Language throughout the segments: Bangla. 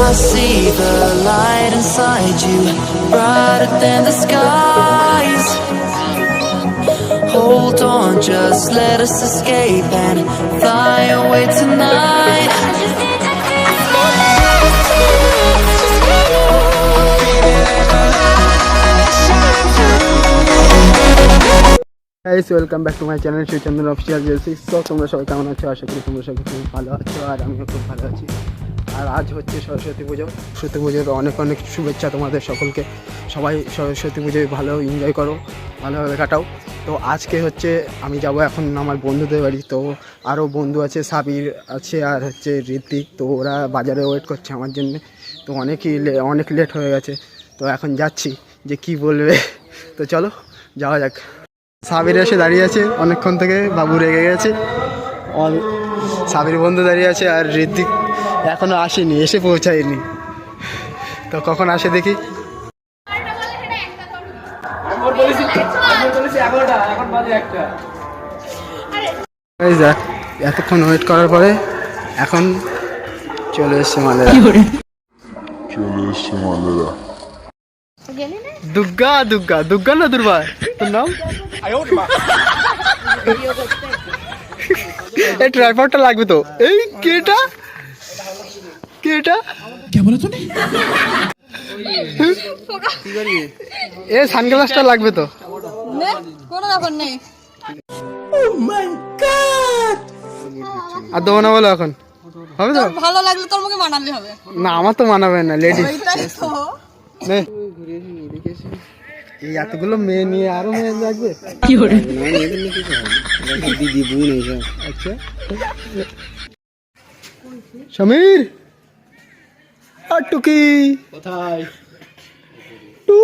I see the light inside you, brighter than the skies. Hold on, just let us escape and fly away tonight. Guys welcome back to my channel Srichandan official জেলসি তো তোমরা সবাই কেমন আছো আশা করি তোমরা সবাই খুব ভালো আছো আর আমিও খুব ভালো আছি আর আজ হচ্ছে সরস্বতী পুজো। সরস্বতী পুজোর অনেক অনেক শুভেচ্ছা তোমাদের সকলকে। সবাই সরস্বতী পুজোয় ভালো এনজয় করো, ভালোভাবে কাটাও। তো আজকে হচ্ছে আমি যাব এখন আমার বন্ধুদের বাড়ি। তো আরও বন্ধু আছে, সাবির আছে আর হচ্ছে ঋত্বিক। তো ওরা বাজারে ওয়েট করছে আমার জন্য। তো অনেকই অনেক লেট হয়ে গেছে। তো এখন যাচ্ছি যে কি বলবে। তো চলো, যাওয়া যাক। সাবির এসে দাঁড়িয়ে আছে অনেকক্ষণ থেকে, বাবু রেগে গেছে। সাবির বন্ধু দাঁড়িয়ে আছে আর ঋদ্দিক এখনও আসেনি এসে পৌঁছায়নি। তো কখন আসে দেখি। দেখ, এতক্ষণ ওয়েট করার পরে এখন চলে এসছে মালেরা চলে এসছে মালেরা দুর্গা দুর্গা দুর্গা না দুর্বা তোর নাম? এই ট্রাইপডটা লাগবে তো। এই কেটা কেটা এ সানগ্লাসটা লাগবে তো। কোনো ব্যাপার নেই। আর দেবো না বলো এখন। হবে তো? ভালো লাগলে তোর মুখে মানালে হবে। না আমার তো মানাবে না লেডিস এই এতগুলো মেয়ে নিয়ে আরও মেয়ে লাগবে। দিদি বোন আচ্ছা। সমীর! আর টুকি। কোথায়? টু।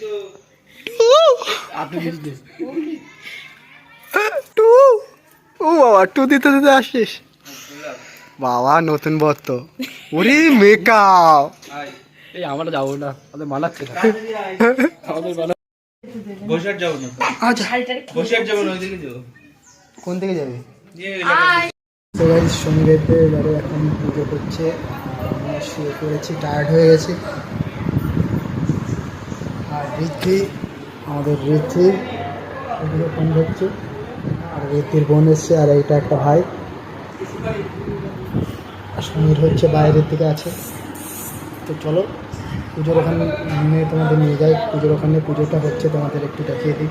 টু। টু। ও বাবা টু দিতে দিতে আসিস বাবা নতুন বর তো ওরে মেকআপ। এই আমরা যাব না আমাদের মানাচ্ছে না বসে যাব না। আচ্ছা। বসে যাব না ওইদিকে যাব। কোন থেকে যাবে? গাইজ এবারে এখন পুজো করছে। শুয়ে পড়েছি টায়ার্ড হয়ে গেছি। আর ঋদ্ধি, আমাদের ঋদ্ধি, এগুলো ফোন হচ্ছে আর ঋদ্ধির বোন এসছে, আর এইটা একটা ভাই। আর সমীর হচ্ছে বাইরের দিকে আছে। তো চলো, পুজোর ওখানে নিয়ে তোমাদের নিয়ে যাই। পুজোর ওখানে পুজোটা হচ্ছে, তোমাদের একটু দেখিয়ে দিই।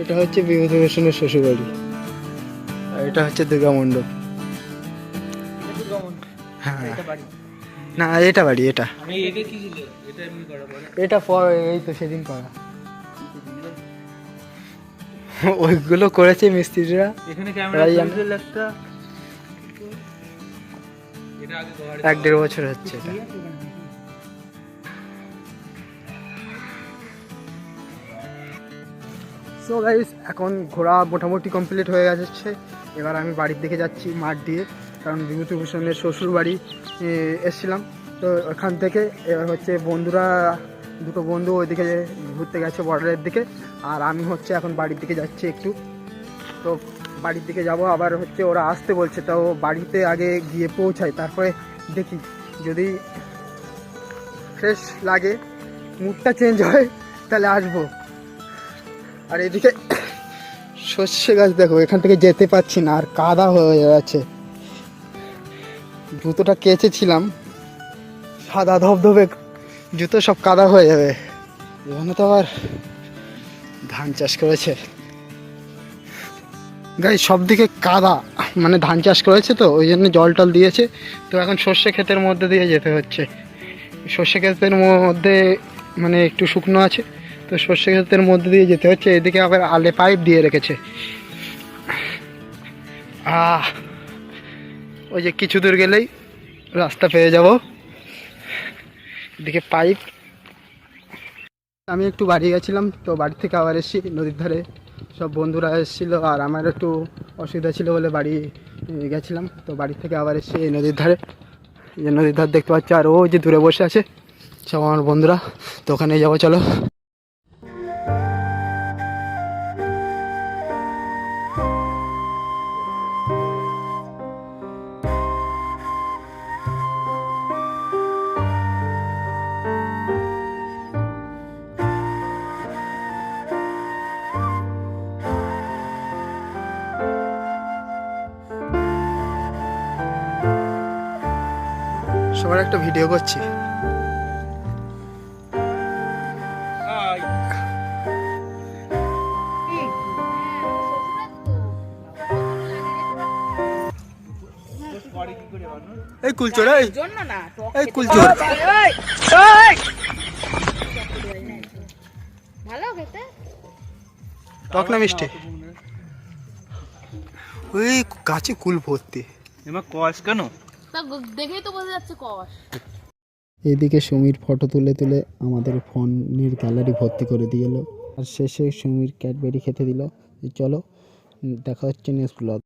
এটা হচ্ছে বিভূতিভূষণের শ্বশুরবাড়ি। আর এটা হচ্ছে দুর্গা মণ্ডপ। হ্যাঁ। না এটা বাড়ি এটা। এটা এই তো সেদিন করা ওইগুলো করেছে মিস্ত্রিরা। এক দেড় বছর হচ্ছে এটা। সো গাইস এখন ঘোরা মোটামুটি কমপ্লিট হয়ে গেছে। এবার আমি বাড়ির দিকে যাচ্ছি মাঠ দিয়ে, কারণ বিভূতিভূষণের শ্বশুর বাড়ি এসছিলাম। তো ওখান থেকে এবার হচ্ছে বন্ধুরা, দুটো বন্ধু ওইদিকে ঘুরতে গেছে বর্ডারের দিকে, আর আমি হচ্ছে এখন বাড়ির দিকে যাচ্ছি একটু। তো বাড়ির দিকে যাব, আবার হচ্ছে ওরা আসতে বলছে, তো বাড়িতে আগে গিয়ে পৌঁছাই, তারপরে দেখি। যদি ফ্রেশ লাগে মুডটা চেঞ্জ হয়, তাহলে আসব। আর এদিকে সর্ষে গাছ দেখো, এখান থেকে যেতে পারছি না, আর কাদা হয়ে যাচ্ছে। জুতোটা কেচেছিলাম, সাদা ধবধবে জুতো সব কাদা হয়ে যাবে। এখানে তো আবার ধান চাষ করেছে। গাই সব দিকে কাদা মানে ধান চাষ করেছে তো, ওই জন্য জল টল দিয়েছে। তো এখন সর্ষে ক্ষেতের মধ্যে দিয়ে যেতে হচ্ছে। সর্ষে ক্ষেতের মধ্যে মানে একটু শুকনো আছে। তো সর্ষে ক্ষেতের মধ্যে দিয়ে যেতে হচ্ছে, এদিকে আবার আলে পাইপ দিয়ে রেখেছে। আহ, ওই যে কিছু দূর গেলেই রাস্তা পেয়ে যাব। এদিকে পাইপ। আমি একটু বাড়ি গেছিলাম, তো বাড়ি থেকে আবার এসেছি নদীর ধারে। সব বন্ধুরা এসেছিল আর আমার একটু অসুবিধা ছিল বলে বাড়ি গেছিলাম। তো বাড়ি থেকে আবার এসেছি এই নদীর ধারে। এই যে নদীর ধার দেখতে পাচ্ছি, আর ও যে দূরে বসে আছে, সব আমার বন্ধুরা। তো ওখানে যাব, চলো। সবার একটা ভিডিও করছি। এই কুলচোর, এই। এই কুলচোর। টক না মিষ্টি। ওই গাছে কুল ভর্তি। এমা কস কেন? দেখেই তো বোঝা যাচ্ছে এদিকে সুমির ফটো তুলে তুলে আমাদের ফোনের গ্যালারি ভর্তি করে দিয়ে এলো। আর শেষে সুমির ক্যাডবেরি খেতে দিল চলো দেখা হচ্ছে নেক্সট ব্লগ